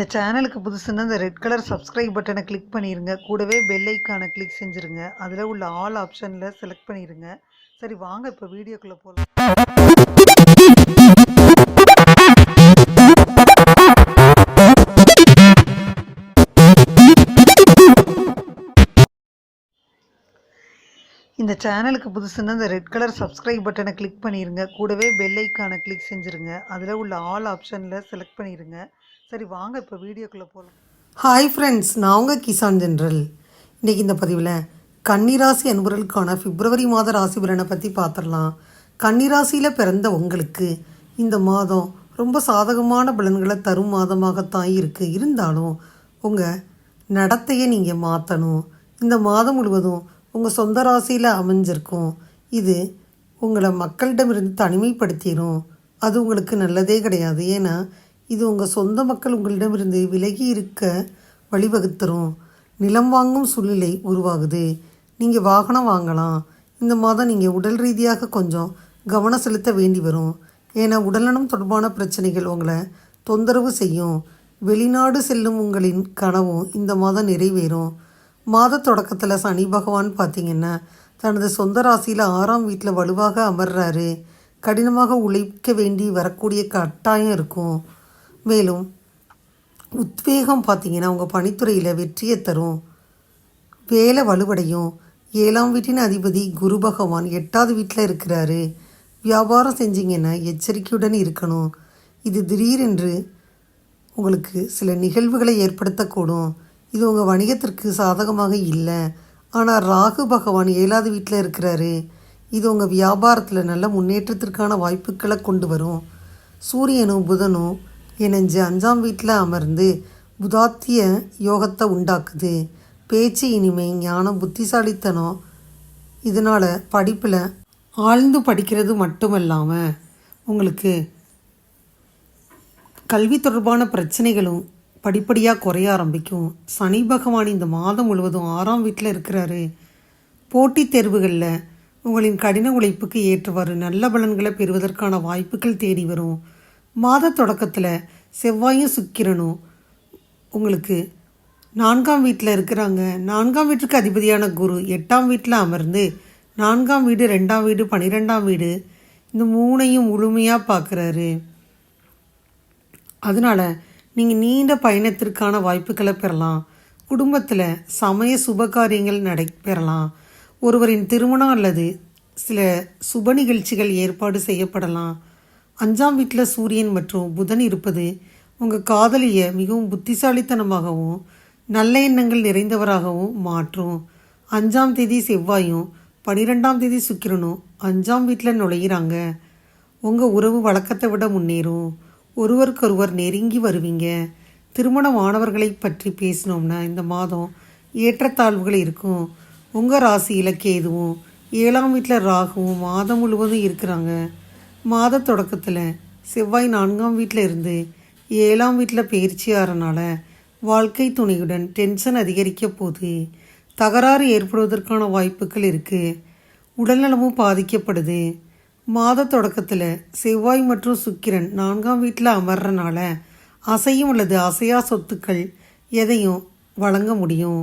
இந்த சேனலுக்கு புதுசுன்னா இந்த ரெட் கலர் சப்ஸ்கிரைப் பட்டனை கிளிக் பண்ணிடுங்க கூடவே பெல் ஐக்கானை கிளிக் செஞ்சுருங்க. அதில் உள்ள ஆல் ஆப்ஷனில் செலக்ட் பண்ணிடுங்க சரி வாங்க இப்போ வீடியோக்குள்ளே போகலாம் இந்த சேனலுக்கு புதுசுன்னா இந்த ரெட் கலர் சப்ஸ்கிரைப் பட்டனை கிளிக் பண்ணிடுங்க கூடவே பெல் ஐக்கானை கிளிக் செஞ்சுருங்க. அதில் உள்ள ஆல் ஆப்ஷனில் செலக்ட் பண்ணிடுங்க சரி வாங்க இப்போ வீடியோக்குள்ளே போகலாம் ஹாய் ஃப்ரெண்ட்ஸ் நான் உங்கள் கிசான் ஜென்ரல். இன்றைக்கி இந்த பதிவில் கன்னிராசி அன்பர்களுக்கான பிப்ரவரி மாத ராசி பலனை பற்றி பார்த்துடலாம் கன்னிராசியில் பிறந்த உங்களுக்கு இந்த மாதம் ரொம்ப சாதகமான பலன்களை தரும் மாதமாகத்தான் இருக்குது இருந்தாலும் உங்கள் நடத்தையை நீங்கள் மாற்றணும் இந்த மாதம் முழுவதும் உங்கள் சொந்த ராசியில் அமைஞ்சிருக்கும். இது உங்களை மக்களிடமிருந்து தனிமைப்படுத்திடும் அது உங்களுக்கு நல்லதே கிடையாது. ஏன்னா இது உங்கள் சொந்த மக்கள் உங்களிடமிருந்து விலகி இருக்க வழிவகுத்துரும். நிலம் வாங்கும் சூழ்நிலை உருவாகுது. நீங்கள் வாகனம் வாங்கலாம். இந்த மாதம் நீங்கள் உடல் ரீதியாக கொஞ்சம் கவனம் செலுத்த வேண்டி வரும். ஏன்னா உடல்நலம் தொடர்பான பிரச்சனைகள் உங்களை தொந்தரவு செய்யும். வெளிநாடு செல்லும் உங்களின் கனவும் இந்த மாதம் நிறைவேறும். மாத தொடக்கத்தில் சனி பகவான் பார்த்தீங்கன்னா தனது சொந்த ராசியில் ஆறாம் வீட்டில் வலுவாக அமர்றாரு. கடினமாக உழைக்க வேண்டி வரக்கூடிய கட்டாயம் இருக்கும். மேலும் உத்வேகம் பார்த்தீங்கன்னா உங்கள் பணித்துறையில் வெற்றியை தரும். வேலை வலுவடையும். ஏழாம் வீட்டின் அதிபதி குரு பகவான் எட்டாவது வீட்டில் இருக்கிறாரு. வியாபாரம் செஞ்சீங்கன்னா எச்சரிக்கையுடன் இருக்கணும். இது திடீரென்று உங்களுக்கு சில நிகழ்வுகளை ஏற்படுத்தக்கூடும். இது உங்கள் வணிகத்திற்கு சாதகமாக இல்லை. ஆனால் ராகு பகவான் ஏழாவது வீட்டில் இருக்கிறாரு. இது உங்கள் வியாபாரத்தில் நல்ல முன்னேற்றத்திற்கான வாய்ப்புகளை கொண்டு வரும். சூரியனும் புதனும் இணைஞ்சு அஞ்சாம் வீட்டில் அமர்ந்து புதாத்திய யோகத்தை உண்டாக்குது. பேச்சு இனிமை ஞானம் புத்திசாலித்தனம் இதனால் படிப்பில் ஆழ்ந்து படிக்கிறது மட்டுமல்லாமல் உங்களுக்கு கல்வி தொடர்பான பிரச்சனைகளும் படிப்படியாக குறைய ஆரம்பிக்கும். சனி பகவான் இந்த மாதம் முழுவதும் ஆறாம் வீட்டில் இருக்கிறாரு. போட்டித் தேர்வுகளில் உங்களின் கடின உழைப்புக்கு ஏற்றவாறு நல்ல பலன்களை பெறுவதற்கான வாய்ப்புகள் தேடி வரும். மாத தொடக்கத்தில் செவ்வாயும் சுக்கிரனும் உங்களுக்கு நான்காம் வீட்டில் இருக்கிறாங்க. நான்காம் வீட்டுக்கு அதிபதியான குரு எட்டாம் வீட்டில் அமர்ந்து நான்காம் வீடு ரெண்டாம் வீடு பன்னிரெண்டாம் வீடு இந்த மூணையும் முழுமையாக பார்க்குறாரு அதனால் நீங்கள் நீண்ட பயணத்திற்கான வாய்ப்புகளை பெறலாம். குடும்பத்தில் சமய சுபகாரியங்கள் நடைபெறலாம் ஒருவரின் திருமணம் அல்லது சில சுப நிகழ்ச்சிகள் ஏற்பாடு செய்யப்படலாம். அஞ்சாம் வீட்டில் சூரியன் மற்றும் புதன் இருப்பது உங்கள் காதலியை மிகவும் புத்திசாலித்தனமாகவும் நல்ல எண்ணங்கள் நிறைந்தவராகவும் மாற்றும். அஞ்சாம் தேதி செவ்வாயும் பனிரெண்டாம் தேதி சுக்கிரனும் அஞ்சாம் வீட்டில் நுழையிறாங்க. உங்கள் உறவு வழக்கத்தை விட முன்னேறும். ஒருவருக்கொருவர் நெருங்கி வருவீங்க. திருமணமானவர்களை பற்றி பேசினோம்னா இந்த மாதம் ஏற்றத்தாழ்வுகள் இருக்கும். உங்கள் ராசி இலக்கிய எதுவும்? ஏழாம் வீட்டில் ராகுவும் மாதம் முழுவதும் இருக்கிறாங்க. மாத தொடக்கத்தில் செவ்வாய் நான்காம் வீட்டில் இருந்து ஏழாம் வீட்டில் பயிற்சி ஆறனால வாழ்க்கை துணையுடன் டென்ஷன் அதிகரிக்க போகுது தகராறு ஏற்படுவதற்கான வாய்ப்புகள் இருக்குது உடல்நலமும் பாதிக்கப்படுது. மாத தொடக்கத்தில் செவ்வாய் மற்றும் சுக்கிரன் நான்காம் வீட்டில் அமர்றனால அசையும் அல்லது அசையா சொத்துக்கள் எதையும் வழங்க முடியும்.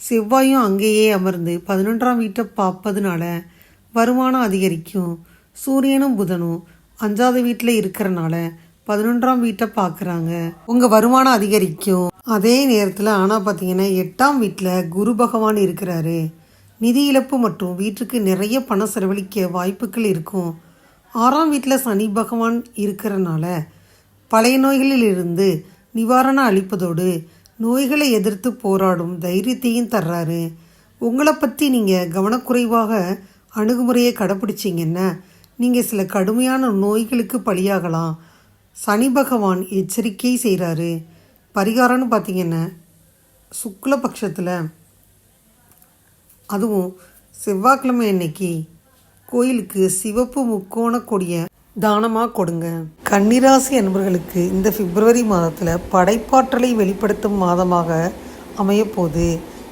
செவ்வாயும் அங்கேயே அமர்ந்து பதினொன்றாம் வீட்டை பார்ப்பதுனால வருமானம் அதிகரிக்கும். சூரியனும் புதனும் அஞ்சாவது வீட்டில் இருக்கிறனால பதினொன்றாம் வீட்டை பார்க்குறாங்க. உங்கள் வருமானம் அதிகரிக்கும். அதே நேரத்தில் ஆனால் பார்த்தீங்கன்னா எட்டாம் வீட்டில் குரு பகவான் இருக்கிறாரு. நிதி இழப்பு மற்றும் வீட்டுக்கு நிறைய பணம் செலவழிக்க வாய்ப்புகள் இருக்கும். ஆறாம் வீட்டில் சனி பகவான் இருக்கிறனால பழைய நோய்களிலிருந்து நிவாரணம் அளிப்பதோடு நோய்களை எதிர்த்து போராடும் தைரியத்தையும் தர்றாரு. உங்களை பற்றி நீங்கள் கவனக்குறைவாக அணுகுமுறையை கடைப்பிடிச்சிங்கன்னா நீங்கள் சில கடுமையான நோய்களுக்கு பலியாகலாம். சனி பகவான் எச்சரிக்கை செய்கிறாரு பரிகாரம்னு பார்த்தீங்கன்னா சுக்லபக்ஷத்தில் அதுவும் செவ்வாய்க்கிழமை அன்னைக்கு கோயிலுக்கு சிவப்பு முக்கோண கொடியை தானமாக கொடுங்க. கன்னிராசி அன்பர்களுக்கு இந்த பிப்ரவரி மாதத்தில் படைப்பாற்றலை வெளிப்படுத்தும் மாதமாக அமையப்போகுது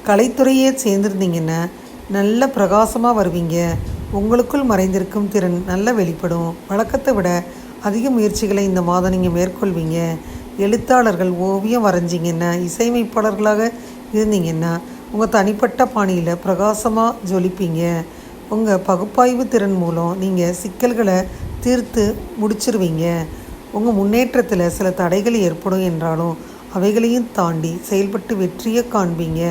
கலைத்துறையே சேர்ந்துருந்தீங்கன்னா நல்ல பிரகாசமாக வருவீங்க. உங்களுக்குள் மறைந்திருக்கும் திறன் நல்லா வெளிப்படும். வழக்கத்தை விட அதிக முயற்சிகளை இந்த மாதம் நீங்கள் மேற்கொள்வீங்க. எழுத்தாளர்கள் ஓவியம் வரைஞ்சிங்கன்னா இசையமைப்பாளர்களாக இருந்தீங்கன்னா உங்கள் தனிப்பட்ட பாணியில் பிரகாசமாக ஜொலிப்பீங்க. உங்கள் பகுப்பாய்வு திறன் மூலம் நீங்கள் சிக்கல்களை தீர்த்து முடிச்சிருவீங்க. உங்கள் முன்னேற்றத்தில் சில தடைகள் ஏற்படும் என்றாலும் அவைகளையும் தாண்டி செயல்பட்டு வெற்றியை காண்பீங்க.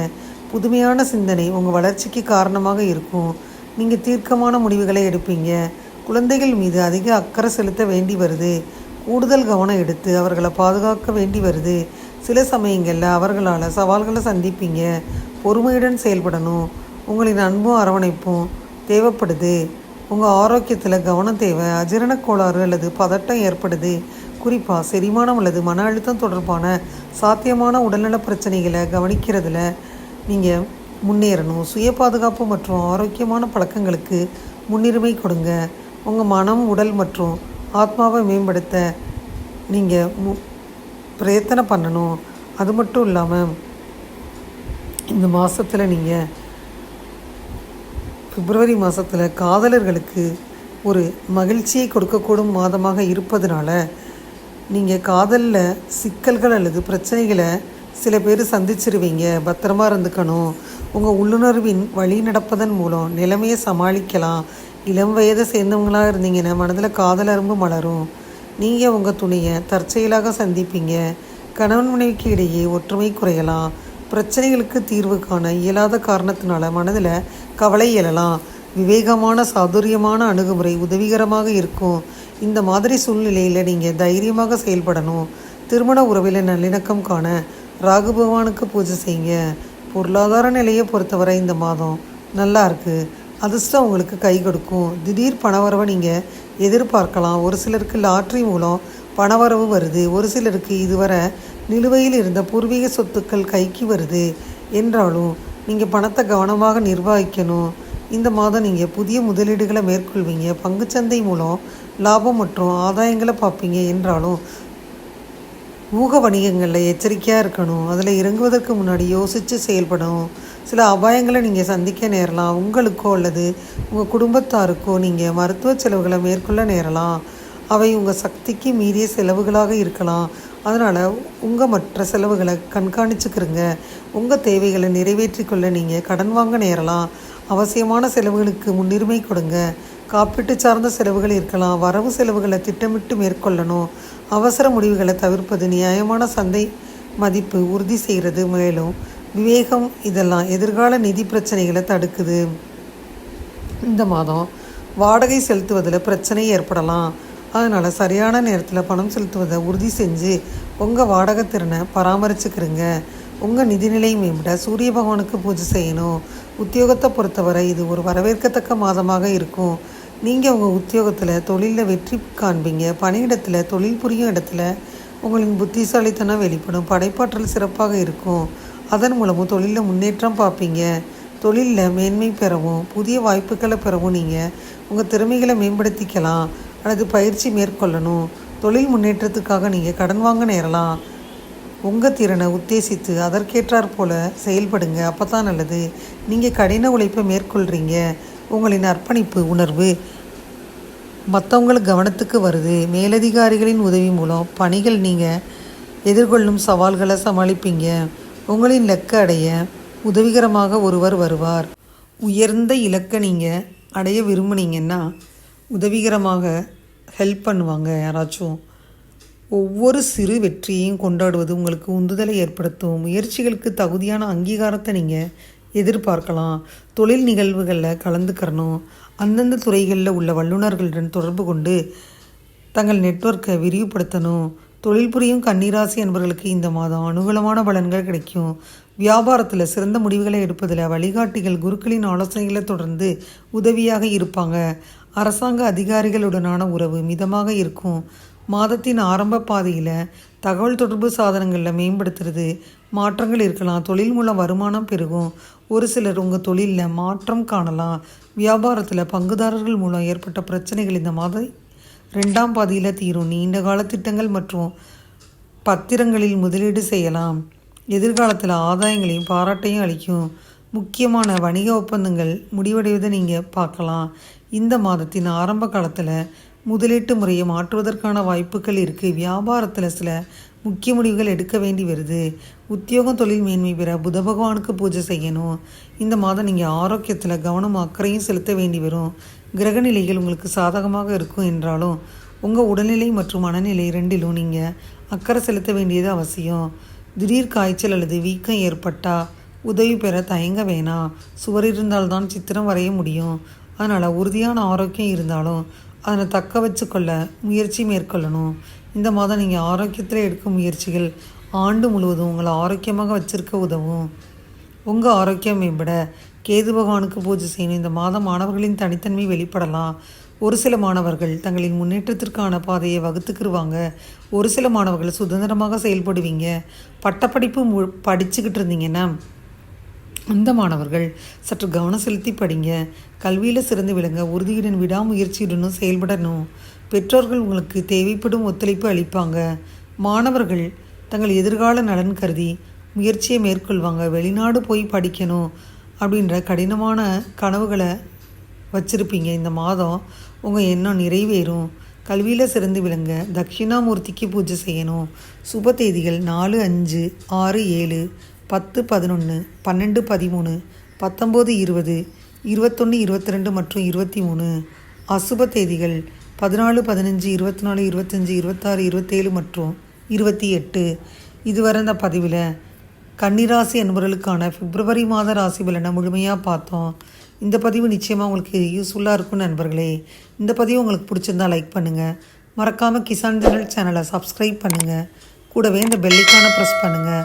புதுமையான சிந்தனை உங்கள் வளர்ச்சிக்கு காரணமாக இருக்கும். நீங்கள் தீர்க்கமான முடிவுகளை எடுப்பீங்க. குழந்தைகள் மீது அதிக அக்கறை செலுத்த வேண்டி வருது. கூடுதல் கவனம் எடுத்து அவர்களை பாதுகாக்க வேண்டி வருது. சில சமயங்களில் அவர்களால் சவால்களை சந்திப்பீங்க. பொறுமையுடன் செயல்படணும். உங்களின் அன்பும் அரவணைப்பும் தேவைப்படுது. உங்கள் ஆரோக்கியத்தில் கவனம் தேவை. அஜீரண கோளாறு அல்லது பதட்டம் ஏற்படுது. குறிப்பாக செரிமானம் அல்லது மன அழுத்தம் தொடர்பான சாத்தியமான உடல்நல பிரச்சனைகளை கவனிக்கிறதுல நீங்கள் முன்னேறணும். சுய பாதுகாப்பு மற்றும் ஆரோக்கியமான பழக்கங்களுக்கு முன்னுரிமை கொடுங்க. உங்கள் மனம் உடல் மற்றும் ஆத்மாவை மேம்படுத்த நீங்கள் மு பிரயத்தனை பண்ணணும். அது மட்டும் இல்லாமல் இந்த மாதத்தில் நீங்கள் பிப்ரவரி மாதத்தில் காதலர்களுக்கு ஒரு மகிழ்ச்சியை கொடுக்கக்கூடும் மாதமாக இருப்பதனால நீங்கள் காதலில் சிக்கல்கள் அல்லது பிரச்சனைகளை சில பேர் சந்திச்சிருவீங்க பத்திரமா இருந்துக்கணும். உங்கள் உள்ளுணர்வின் வழி நடப்பதன் மூலம் நிலைமையை சமாளிக்கலாம். இளம் வயதை சேர்ந்தவங்களாக இருந்தீங்கன்னா மனதில் காதல் அரும்பு மலரும். நீங்கள் உங்கள் துணையை தற்செயலாக சந்திப்பீங்க. கணவன் மனைவிக்கு இடையே ஒற்றுமை குறையலாம். பிரச்சனைகளுக்கு தீர்வு காண இயலாத காரணத்தினால மனதில் கவலை எழலாம். விவேகமான சாதுரியமான அணுகுமுறை உதவிகரமாக இருக்கும். இந்த மாதிரி சூழ்நிலையில் நீங்கள் தைரியமாக செயல்படணும். திருமண உறவில் நல்லிணக்கம் காண ராகு பகவானுக்கு பூஜை செய்யுங்க. பொருளாதார நிலையை பொறுத்தவரை இந்த மாதம் நல்லா இருக்கு. அதிர்ஷ்டம் உங்களுக்கு கை கொடுக்கும். திடீர் பணவரவை நீங்கள் எதிர்பார்க்கலாம். ஒரு சிலருக்கு லாட்ரி மூலம் பணவரவு வருது. ஒரு சிலருக்கு இதுவரை நிலுவையில் இருந்த பூர்வீக சொத்துக்கள் கைக்கு வருது என்றாலும் நீங்கள் பணத்தை கவனமாக நிர்வகிக்கணும். இந்த மாதம் நீங்கள் புதிய முதலீடுகளை மேற்கொள்வீங்க. பங்குச்சந்தை மூலம் லாபம் மற்றும் ஆதாயங்களை பார்ப்பீங்க என்றாலும் ஊக வணிகங்களில் எச்சரிக்கையாக இருக்கணும். அதில் இறங்குவதற்கு முன்னாடி யோசித்து செயல்படணும். சில அபாயங்களை நீங்கள் சந்திக்க நேரலாம். உங்களுக்கோ அல்லது உங்கள் குடும்பத்தாருக்கோ நீங்கள் மருத்துவ செலவுகளை மேற்கொள்ள நேரலாம். அவை உங்கள் சக்திக்கு மீறிய செலவுகளாக இருக்கலாம். அதனால் உங்கள் மற்ற செலவுகளை கண்காணிச்சுக்கிறங்க உங்கள் தேவைகளை நிறைவேற்றிக்கொள்ள நீங்கள் கடன் வாங்க நேரலாம். அவசியமான செலவுகளுக்கு முன்னுரிமை கொடுங்க. காப்பீட்டு சார்ந்த செலவுகள் இருக்கலாம். வரவு செலவுகளை திட்டமிட்டு மேற்கொள்ளணும். அவசர முடிவுகளை தவிர்ப்பது நியாயமான சந்தை மதிப்பு உறுதி செய்கிறது. மேலும் விவேகம் இதெல்லாம் எதிர்கால நிதி பிரச்சனைகளை தடுக்குது. இந்த மாதம் வாடகை செலுத்துவதில் பிரச்சனை ஏற்படலாம். அதனால் சரியான நேரத்தில் பணம் செலுத்துவதை உறுதி செஞ்சு உங்கள் வாடகை திறனை பராமரிச்சுக்கிறங்க. உங்கள் நிதிநிலை மேம்பட சூரிய பகவானுக்கு பூஜை செய்யணும். உத்தியோகத்தை பொறுத்தவரை இது ஒரு வரவேற்கத்தக்க மாதமாக இருக்கும். நீங்கள் உங்கள் உத்தியோகத்தில் தொழிலில் வெற்றி காண்பீங்க. பணியிடத்தில் தொழில் புரியும் இடத்துல உங்களின் புத்திசாலித்தனம் வெளிப்படும். படைப்பாற்றல் சிறப்பாக இருக்கும். அதன் மூலமும் தொழிலில் முன்னேற்றம் பார்ப்பீங்க. தொழிலில் மேன்மை பெறவும் புதிய வாய்ப்புகளை பெறவும் நீங்கள் உங்கள் திறமைகளை மேம்படுத்திக்கலாம். அல்லது பயிற்சி மேற்கொள்ளணும். தொழில் முன்னேற்றத்துக்காக நீங்கள் கடன் வாங்க நேரலாம். உங்கள் திறனை உத்தேசித்து அதற்கேற்றாற் போல செயல்படுங்க. அப்போ தான் நல்லது. நீங்கள் கடின உழைப்பை மேற்கொள்கிறீங்க உங்களின் அர்ப்பணிப்பு உணர்வு மற்றவங்களுக்கு கவனத்துக்கு வருது. மேலதிகாரிகளின் உதவி மூலம் பணிகள் நீங்கள் எதிர்கொள்ளும் சவால்களை சமாளிப்பீங்க. உங்களின் லக்க அடைய உதவிகரமாக ஒருவர் வருவார். உயர்ந்த இலக்கை நீங்கள் அடைய விரும்புனீங்கன்னா உதவிகரமாக ஹெல்ப் பண்ணுவாங்க யாராச்சும். ஒவ்வொரு சிறு வெற்றியையும் கொண்டாடுவது உங்களுக்கு உந்துதலை ஏற்படுத்தும். முயற்சிகளுக்கு தகுதியான அங்கீகாரத்தை நீங்கள் எதிர்பார்க்கலாம். தொழில் நிகழ்வுகளில் கலந்துக்கிறணும். அந்தந்த துறைகளில் உள்ள வல்லுநர்களுடன் தொடர்பு கொண்டு தங்கள் நெட்வொர்க்கை விரிவுபடுத்தணும். தொழில் புரியும் கன்னிராசி என்பவர்களுக்கு இந்த மாதம் அனுகூலமான பலன்கள் கிடைக்கும். வியாபாரத்தில் சிறந்த முடிவுகளை எடுப்பதில் வழிகாட்டிகள் குருக்களின் ஆலோசனைகளை தொடர்ந்து உதவியாக இருப்பாங்க. அரசாங்க அதிகாரிகளுடனான உறவு மிதமாக இருக்கும். மாதத்தின் ஆரம்ப பாதையில் தகவல் தொடர்பு சாதனங்களில் மேம்படுத்துறது மாற்றங்கள் இருக்கலாம் தொழில் மூலம் வருமானம் பெருகும். ஒரு சிலர் உங்கள் தொழிலில் மாற்றம் காணலாம். வியாபாரத்தில் பங்குதாரர்கள் மூலம் ஏற்பட்ட பிரச்சனைகள் இந்த மாதம் ரெண்டாம் பாதியில் தீரும். நீண்ட கால திட்டங்கள் மற்றும் பத்திரங்களில் முதலீடு செய்யலாம். எதிர்காலத்தில் ஆதாயங்களையும் பாராட்டையும் அளிக்கும். முக்கியமான வணிக ஒப்பந்தங்கள் முடிவடைவதை நீங்கள் பார்க்கலாம். இந்த மாதத்தின் ஆரம்ப காலத்தில் முதலீட்டு முறையை மாற்றுவதற்கான வாய்ப்புகள் இருக்குது வியாபாரத்தில் சில முக்கிய முடிவுகள் எடுக்க வேண்டி வருது. உத்தியோகம் தொழில் மேன்மை பெற புத பகவானுக்கு பூஜை செய்யணும். இந்த மாதம் நீங்கள் ஆரோக்கியத்தில் கவனம் அக்கறையும் செலுத்த வேண்டி வரும். கிரகநிலைகள் உங்களுக்கு சாதகமாக இருக்கும் என்றாலும் உங்கள் உடல்நிலை மற்றும் மனநிலை ரெண்டிலும் நீங்கள் அக்கறை செலுத்த வேண்டியது அவசியம். திடீர் காய்ச்சல் அல்லது வீக்கம் ஏற்பட்டால் உதவி பெற தயங்க வேணாம். சுவர் இருந்தால்தான் சித்திரம் வரைய முடியும். அதனால் உறுதியான ஆரோக்கியம் இருந்தாலும் அதனை தக்க வச்சுக்கொள்ள முயற்சி மேற்கொள்ளணும். இந்த மாதம் நீங்கள் ஆரோக்கியத்தில் எடுக்கும் முயற்சிகள் ஆண்டு முழுவதும் உங்களை ஆரோக்கியமாக வச்சிருக்க உதவும். உங்கள் ஆரோக்கியம் மேம்பட கேது பகவானுக்கு பூஜை செய்யணும். இந்த மாதம் மாணவர்களின் தனித்தன்மை வெளிப்படலாம். ஒரு சில மாணவர்கள் தங்களின் முன்னேற்றத்திற்கான பாதையை வகுத்துக்கிருவாங்க. ஒரு சில மாணவர்கள் சுதந்திரமாக செயல்படுவீங்க. பட்டப்படிப்பு மு படிச்சுக்கிட்டு இருந்தீங்கன்னா அந்த மாணவர்கள் சற்று கவனம் செலுத்தி படிங்க. கல்வியில் சிறந்து விளங்க உறுதியுடன் விடாமுயற்சியுடனும் செயல்படணும். பெற்றோர்கள் உங்களுக்கு தேவைப்படும் ஒத்துழைப்பு அளிப்பாங்க. மாணவர்கள் தங்கள் எதிர்கால நலன் கருதி முயற்சியை மேற்கொள்வாங்க. வெளிநாடு போய் படிக்கணும் அப்படின்ற கடினமான கனவுகளை வச்சிருப்பீங்க. இந்த மாதம் உங்கள் எண்ணம் நிறைவேறும். கல்வியில் சிறந்து விளங்க தட்சிணாமூர்த்திக்கு பூஜை செய்யணும். சுப தேதிகள் நாலு அஞ்சு ஆறு ஏழு. பத்து பதினொன்று பன்னெண்டு பதிமூணு பத்தொம்போது இருபது இருபத்தொன்று இருபத்தி ரெண்டு மற்றும் இருபத்தி மூணு அசுப தேதிகள் பதினாலு பதினஞ்சு இருபத்தி நாலு இருபத்தஞ்சி இருபத்தாறு இருபத்தேழு மற்றும் இருபத்தி எட்டு இதுவரை இந்த பதிவில் கன்னிராசி என்பவர்களுக்கான பிப்ரவரி மாத ராசி பலனை முழுமையாக பார்த்தோம். இந்த பதிவு நிச்சயமாக உங்களுக்கு யூஸ்ஃபுல்லாக இருக்கும் நண்பர்களே. இந்த பதிவு உங்களுக்கு பிடிச்சிருந்தா லைக் பண்ணுங்கள் மறக்காமல் கிசான் ஜெனரல் சேனலை சப்ஸ்கிரைப் பண்ணுங்கள் கூடவே இந்த பெல்லைக்கான ப்ரெஸ் பண்ணுங்கள்